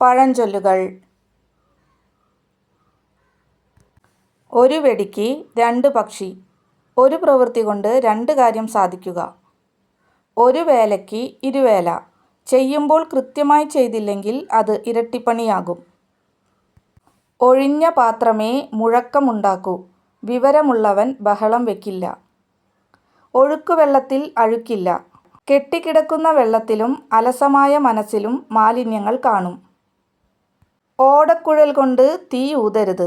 പഴഞ്ചൊല്ലുകൾ. ഒരു വെടിക്ക് രണ്ട് പക്ഷി. ഒരു പ്രവൃത്തി കൊണ്ട് രണ്ട് കാര്യം സാധിക്കുക. ഒരു വേലയ്ക്ക് ഇരുവേല. ചെയ്യുമ്പോൾ കൃത്യമായി ചെയ്തില്ലെങ്കിൽ അത് ഇരട്ടിപ്പണിയാകും. ഒഴിഞ്ഞ പാത്രമേ മുഴക്കമുണ്ടാക്കൂ. വിവരമുള്ളവൻ ബഹളം വെക്കില്ല. ഒഴുക്കുവെള്ളത്തിൽ അഴുക്കില്ല. കെട്ടിക്കിടക്കുന്ന വെള്ളത്തിലും അലസമായ മനസ്സിലും മാലിന്യങ്ങൾ കാണും. ഓടക്കുഴൽ കൊണ്ട് തീ ഊതരുത്.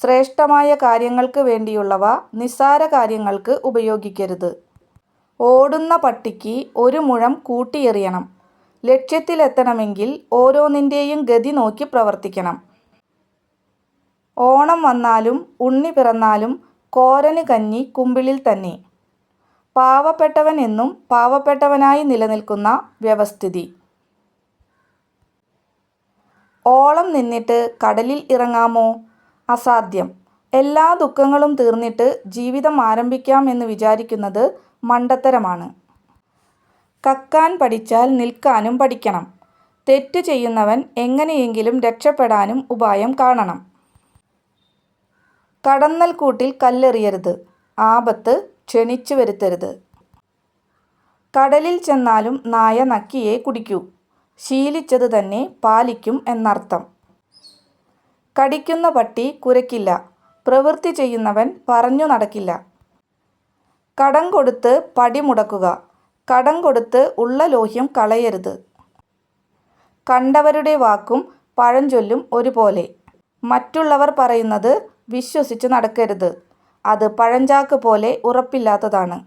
ശ്രേഷ്ഠമായ കാര്യങ്ങൾക്ക് വേണ്ടിയുള്ളവ നിസ്സാര കാര്യങ്ങൾക്ക് ഉപയോഗിക്കരുത്. ഓടുന്ന പട്ടിക്ക് ഒരു മുഴം കൂട്ടിയെറിയണം. ലക്ഷ്യത്തിലെത്തണമെങ്കിൽ ഓരോന്നിന്റെയും ഗതി നോക്കി പ്രവർത്തിക്കണം. ഓണം വന്നാലും ഉണ്ണി പിറന്നാലും കോരന് കഞ്ഞി കുമ്പിളിൽ തന്നെ. പാവപ്പെട്ടവൻ എന്നും പാവപ്പെട്ടവനായി നിലനിൽക്കുന്ന വ്യവസ്ഥിതി. ഓളം നിന്നിട്ട് കടലിൽ ഇറങ്ങാമോ? അസാധ്യം. എല്ലാ ദുഃഖങ്ങളും തീർന്നിട്ട് ജീവിതം ആരംഭിക്കാം എന്ന് വിചാരിക്കുന്നത് മണ്ടത്തരമാണ്. കക്കാൻ പഠിച്ചാൽ നിൽക്കാനും പഠിക്കണം. തെറ്റ് ചെയ്യുന്നവൻ എങ്ങനെയെങ്കിലും രക്ഷപ്പെടാനും ഉപായം കാണണം. കടന്നൽ കൂട്ടിൽ കല്ലെറിയരുത്. ആപത്ത് ക്ഷണിച്ചു വരുത്തരുത്. കടലിൽ ചെന്നാലും നായ നക്കിയേ കുടിക്കൂ. ശീലിച്ചത് തന്നെ പാലിക്കും എന്നർത്ഥം. കടിക്കുന്ന പട്ടി കുരയ്ക്കില്ല. പ്രവൃത്തി ചെയ്യുന്നവൻ പറഞ്ഞു നടക്കില്ല. കടം കൊടുത്ത് പടി മുടക്കുക. കടം കൊടുത്ത് ഉള്ള ലോഹ്യം കളയരുത്. കണ്ടവരുടെ വാക്കും പഴഞ്ചൊല്ലും ഒരുപോലെ. മറ്റുള്ളവർ പറയുന്നത് വിശ്വസിച്ച് നടക്കരുത്. അത് പഴഞ്ചാക്ക് പോലെ ഉറപ്പില്ലാത്തതാണ്.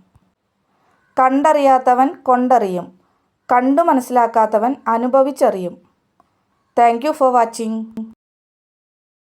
കണ്ടറിയാത്തവൻ കൊണ്ടറിയും. കണ്ടു മനസ്സിലാക്കാത്തവൻ അനുഭവിച്ചറിയും. Thank for watching.